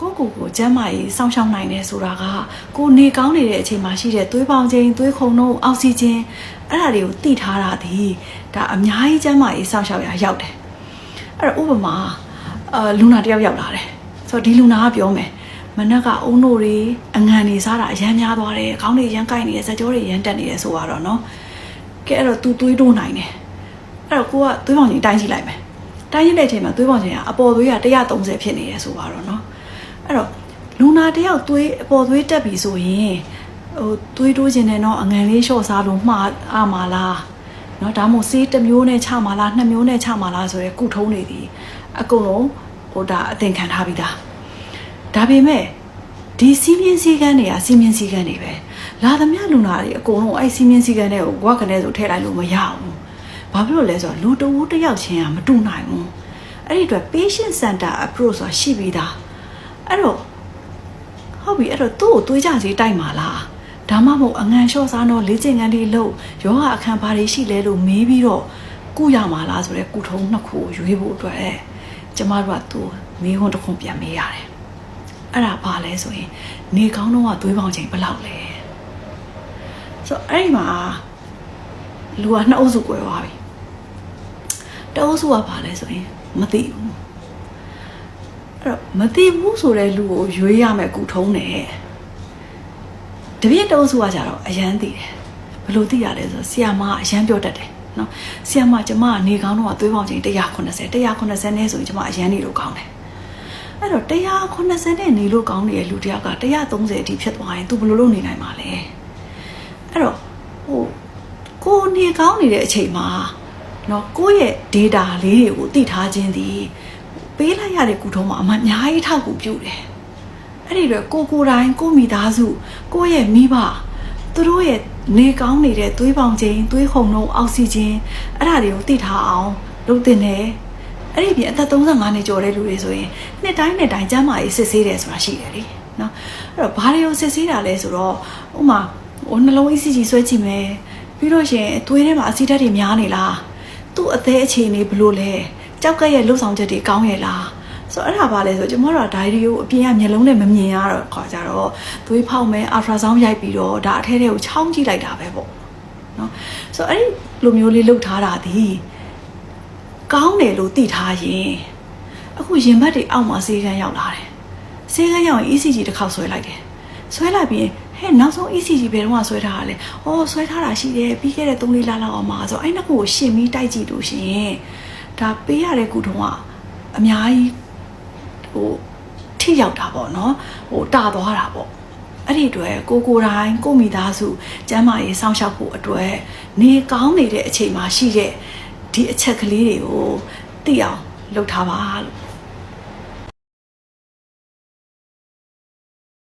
ကိုယ့်ကိုယ်ကိုကျမ်းမာရေးစောင့်ရှောက်နိုင်တယ်ဆိုတာကကိုယ်နေကောင်းနေတဲ့အချိန်မှာရှိတဲ့သွေးပေါင်ချိန်သွေးခုန်နှုန်းအောက်ဆီဂျင်အဲ့ဒါတွေကိုသိထားတာဒီဒါအများကြီးကျမ်းမာရေးစောင့်ရှောက်ရရောက်တယ်အဲ့တော့ဥပမာအာလူနာတစ်ယောက်ရောက်လာတယ်ဆိုတော့ဒီလူနာကပြောမယ်မနက်ကအုံတို့တွေအငံနေစားတာအရမ်းများသွားတယ်ခေါင်းတွေရမ်းကိုက်နေတယ်စက်ကြောတွေရမ်းတက်နေတယ်ဆိုတော့နော်ကဲအဲ့တော့ तू သွေးတိုးနိုင်တယ်အဲ့တော့ကိုကသွေးပေါင်ချိန်တိုင်းကြည့်လိုက်မယ်တိုင်းကြည့်တဲ့အချိန်မှာသွေးပေါင်ချိန်ကအပေါ်သွေးက130ဖြစ်နေတယ်ဆိုတော့နော် အဲ့တော့လူနာတယောက်သွေးအပေါ်သွေးတက်ပြီဆိုရင်ဟိုသွေးတိုးခြင်းနဲ့တော့အငံလေးလျှော့စားလို့မှားအာမလားเนาะဒါမှမဟုတ်ဆေးတစ်မျိုးနဲ့ချမှာလားနှစ်မျိုးနဲ့ချမှာလားဆိုရဲကုထုံးနေသည်အကုန်လုံးဟိုဒါအသင်ခံထားပြီးသားဒါပေမဲ့ဒီစီးမြင့်စည်းကမ်းတွေကစီးမြင့်စည်းကမ်းတွေပဲလာသမျှလူနာတွေအကုန်လုံးအဲ့စီးမြင့်စည်းကမ်းတွေကိုဘွားကနေဆိုထည့်လိုက်လို့မရဘူးဘာဖြစ်လို့လဲဆိုတော့လူတဝူးတစ်ယောက်ချင်းကမတူနိုင်ဘူးအဲ့ဒီအတွက် patient center approach ဆိုတာရှိပြီးသား အဲ့တော့ဟုတ်ပြီအဲ့တော့သူ့ကိုသွေးကြစီတိုက်မှာလားဒါမှမဟုတ်အငံလျှော့စားတော့လေ့ကျင့်ခန်းလေးလုပ်ယောဂအခန်းဘာတွေရှိလဲလို့မေးပြီးတော့ကုရမှာလားဆိုတော့ကုထုံးနှစ်ခုကိုရွေးဖို့အတွက်တဲ့ကျမတို့ကသူ့မေးခွန်းတစ်ခုပြန်မေးရတယ်အဲ့ဒါဘာလဲဆိုရင်နေကောင်းတော့ကသွေးပေါင်ချိန်ဘယ်လောက်လဲဆိုတော့အဲ့ဒီမှာလူကနှစ်အုပ်စု꿰သွားပြီတအုပ်စုကဘာလဲဆိုရင်မသိဘူး အဲ့တော့မသိဘူးဆိုတဲ့လူကိုရွေးရမယ်ကုထုံးတယ်တပြည့်တုံးစုကကြတော့အရန်သိတယ်ဘယ်လိုသိရလဲဆိုတော့ဆီယာမကအရန်ပြောတတ်တယ်နော်ဆီယာမကျမကနေကောင်းတော့သွေးပေါင်ချိန်190 190နဲ့ဆိုရင်ကျမအရန်နေလို့ကောင်းတယ်အဲ့တော့190နဲ့နေလို့ကောင်းနေတဲ့လူတယောက်က130အထိဖြစ်သွားရင် तू ဘယ်လိုလုပ်နေနိုင်မှာလဲအဲ့တော့ဟိုကိုနေကောင်းနေတဲ့အချိန်မှာနော်ကိုယ့်ရဲ့ data လေးတွေကိုသိထားခြင်းသည် ပေးလိုက်ရတဲ့ကုထုံးမှာအမှအများကြီးထောက်ကူပြုတယ်။အဲ့ဒီတော့ကိုကိုယ်တိုင်ကိုမိသားစုကိုယ့်ရဲ့မိဘသူတို့ရဲ့နေကောင်းနေတဲ့သွေးပေါင်ချိန်သွေးခုန်နှုန်းအောက်ဆီဂျင်အဲ့ဒါတွေကိုသိထားအောင်လုပ်တင်တယ်။အဲ့ဒီပြင်အသက်35နှစ်ကျော်တဲ့လူတွေဆိုရင်နှစ်တိုင်းနှစ်တိုင်းကျန်းမာရေးစစ်ဆေးတယ်ဆိုတာရှိတယ်လေ။နော်။အဲ့တော့ဘာတွေကိုစစ်ဆေးတာလဲဆိုတော့ဥမာဟိုနှလုံး ECG ဆွဲကြည့်မယ်။ပြီးတော့ရှင်သွေးထဲမှာအဆီဓာတ်တွေများနေလား။သူ့အသေးအခြေအနေဘယ်လိုလဲ။ ကြောက်ကက်ရဲ့လှုပ်ဆောင်ချက်တွေကောင်းရဲ့လားဆိုတော့အဲ့ဒါပါလဲဆိုတော့ကျမတို့ကဒိုင်ရီကိုအပြင်ကမျက်လုံးနဲ့မမြင်ရတော့ခါကြတော့သွေးဖောက်မယ်အာဖရာဆောင်းရိုက်ပြီးတော့ဒါအထဲထဲကိုချောင်းကြည့်လိုက်တာပဲပေါ့နော်ဆိုတော့အဲ့ဒီလိုမျိုးလေးလှုပ်ထားတာဒီကောင်းတယ်လို့သိထားရင်အခုရင်ဘတ်တွေအောက်မှာဆေးကန်းရောက်လာတယ်ဆေးကန်းရောက်ရင် ECG တစ်ခေါက်ဆွဲလိုက်တယ်ဆွဲလိုက်ပြီးဟဲ့နောက်ဆုံး ECG ဘယ်တော့မှဆွဲထားတာလဲ။အော်ဆွဲထားတာရှိတယ်ပြီးခဲ့တဲ့3-4လလောက်အောင်မှာဆိုတော့အဲ့နှစ်ခုကိုရှင်းပြီးတိုက်ကြည့်လို့ရှရင် ဒါပေးရတဲ့ကုထုံးကအများကြီးဟိုထိရောက်တာပေါ့နော်ဟိုတာသွားတာပေါ့အဲ့ဒီအတွက်ကိုကိုယ်တိုင်ကိုမိသားစုကျမ်းမာရေးစောင့်ရှောက်ဖို့အတွက်နေကောင်းနေတဲ့အချိန်မှာရှိတဲ့ဒီအချက်ကလေးတွေကိုသိအောင်လုပ်ထားပါလို့